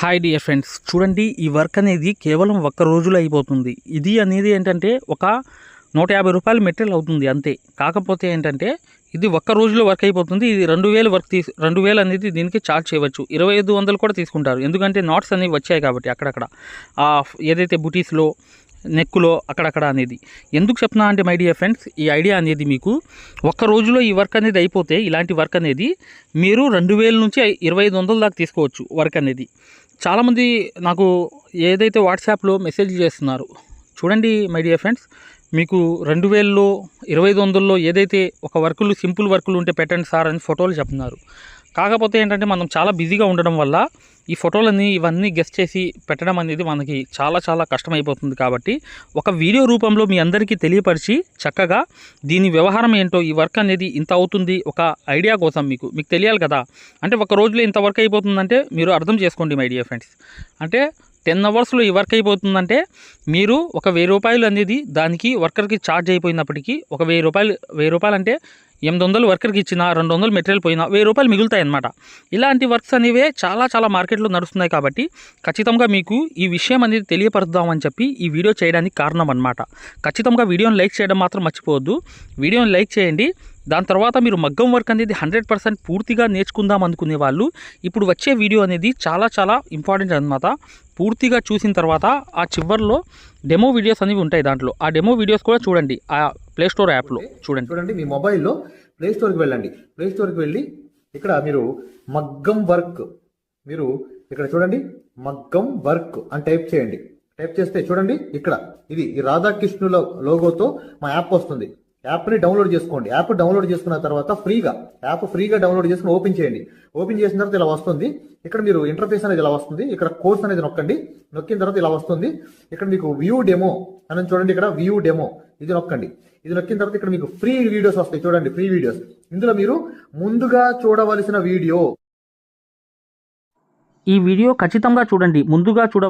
Hi dear friends చూడండి ఈ work అనేది కేవలం ఒక్క రోజులో అయిపోతుంది. ఇది అనేది ఏంటంటే ఒక నూట యాభై రూపాయలు మెటీరియల్ అవుతుంది అంతే. కాకపోతే ఏంటంటే ఇది ఒక్క రోజులో వర్క్ అయిపోతుంది. ఇది రెండు వేలు వర్క్ తీసు రెండు వేలు అనేది దీనికి చార్జ్ చేయవచ్చు. ఇరవై ఐదు వందలు కూడా తీసుకుంటారు. ఎందుకంటే నాట్స్ అనేవి వచ్చాయి కాబట్టి అక్కడక్కడ. ఏదైతే బుటీస్లో నెక్కులో అక్కడక్కడ అనేది. ఎందుకు చెప్తున్నా అంటే మై డియర్ ఫ్రెండ్స్ ఈ ఐడియా అనేది మీకు ఒక్క రోజులో ఈ వర్క్ అనేది అయిపోతే ఇలాంటి వర్క్ అనేది మీరు రెండు వేల నుంచి ఇరవై ఐదు వందల దాకా తీసుకోవచ్చు వర్క్ అనేది. చాలామంది నాకు ఏదైతే వాట్సాప్లో మెసేజ్ చేస్తున్నారు చూడండి మై డియర్ ఫ్రెండ్స్ మీకు రెండు వేలలో ఇరవై ఐదు వందల్లో ఏదైతే ఒక వర్కులు సింపుల్ వర్కులు ఉంటే పెట్టండి సార్ అని ఫోటోలు చెప్తున్నారు. కాకపోతే ఏంటంటే మనం చాలా బిజీగా ఉండడం వల్ల ఈ ఫోటోలని ఇవన్నీ గెస్ట్ చేసి పెట్టడం అనేది మనకి చాలా చాలా కష్టమైపోతుంది కాబట్టి ఒక వీడియో రూపంలో మీ అందరికీ తెలియపరిచి చక్కగా దీని వ్యవహారం ఏంటో ఈ వర్క్ అనేది ఇంత అవుతుంది ఒక ఐడియా కోసం మీకు మీకు తెలియాలి కదా? అంటే ఒక రోజులో ఇంత వర్క్ అయిపోతుందంటే మీరు అర్థం చేసుకోండి మై డియర్ ఫ్రెండ్స్ అంటే టెన్ అవర్స్లో ఈ వర్క్ అయిపోతుందంటే మీరు ఒక వెయ్యి రూపాయలు అనేది దానికి వర్కర్కి ఛార్జ్ అయిపోయినప్పటికీ ఒక వెయ్యి రూపాయలు వెయ్యి రూపాయలు అంటే ఎనిమిది వందలు వర్కర్కి ఇచ్చిన రెండు వందలు మెటీరియల్ పోయినా వెయ్యి రూపాయలు మిగులుతాయి అన్నమాట ఇలాంటి వర్క్స్ అనేవే చాలా చాలా మార్కెట్లో నడుస్తున్నాయి కాబట్టి ఖచ్చితంగా మీకు ఈ విషయం అనేది తెలియపరుద్దామని చెప్పి ఈ వీడియో చేయడానికి కారణం అనమాట ఖచ్చితంగా వీడియోని లైక్ చేయడం మాత్రం మర్చిపోవద్దు. వీడియోని లైక్ చేయండి. దాని తర్వాత మీరు మగ్గం వర్క్ అనేది హండ్రెడ్ పర్సెంట్ పూర్తిగా నేర్చుకుందాం అనుకునే వాళ్ళు ఇప్పుడు వచ్చే వీడియో అనేది చాలా చాలా ఇంపార్టెంట్ అనమాట పూర్తిగా చూసిన తర్వాత ఆ చివరిలో డెమో వీడియోస్ అనేవి ఉంటాయి దాంట్లో. ఆ డెమో వీడియోస్ కూడా చూడండి. ఆ ప్లే స్టోర్ యాప్లో చూడండి. చూడండి. మీ మొబైల్లో ప్లే స్టోర్కి వెళ్ళండి. ప్లే స్టోర్కి వెళ్ళి ఇక్కడ మీరు మగ్గం వర్క్ మీరు ఇక్కడ చూడండి మగ్గం వర్క్ అని టైప్ చేయండి. టైప్ చేస్తే చూడండి ఇక్కడ ఇది ఈ రాధాకృష్ణుల లోగోతో మా యాప్ వస్తుంది. యాప్ని డౌన్లోడ్ చేసుకోండి. యాప్ డౌన్లోడ్ చేసుకున్న తర్వాత ఫ్రీగా యాప్ ఫ్రీగా డౌన్లోడ్ చేసుకుని ఓపెన్ చేయండి. ఓపెన్ చేసిన తర్వాత ఇలా వస్తుంది. ఇక్కడ మీరు ఇంటర్ఫేస్ అనేది ఇలా వస్తుంది. ఇక్కడ కోర్స్ అనేది నొక్కండి. నొక్కిన తర్వాత ఇలా వస్తుంది. ఇక్కడ మీకు వ్యూ డెమో అని చూడండి. ఇక్కడ వ్యూ డెమో ఇది నొక్కండి. ఇది నొక్కిన తర్వాత ఇక్కడ మీకు ఫ్రీ వీడియోస్ వస్తాయి. చూడండి ఫ్రీ వీడియోస్ ఇందులో మీరు ముందుగా చూడవలసిన వీడియో ఈ వీడియో ఖచ్చితంగా చూడండి. ముందుగా చూడ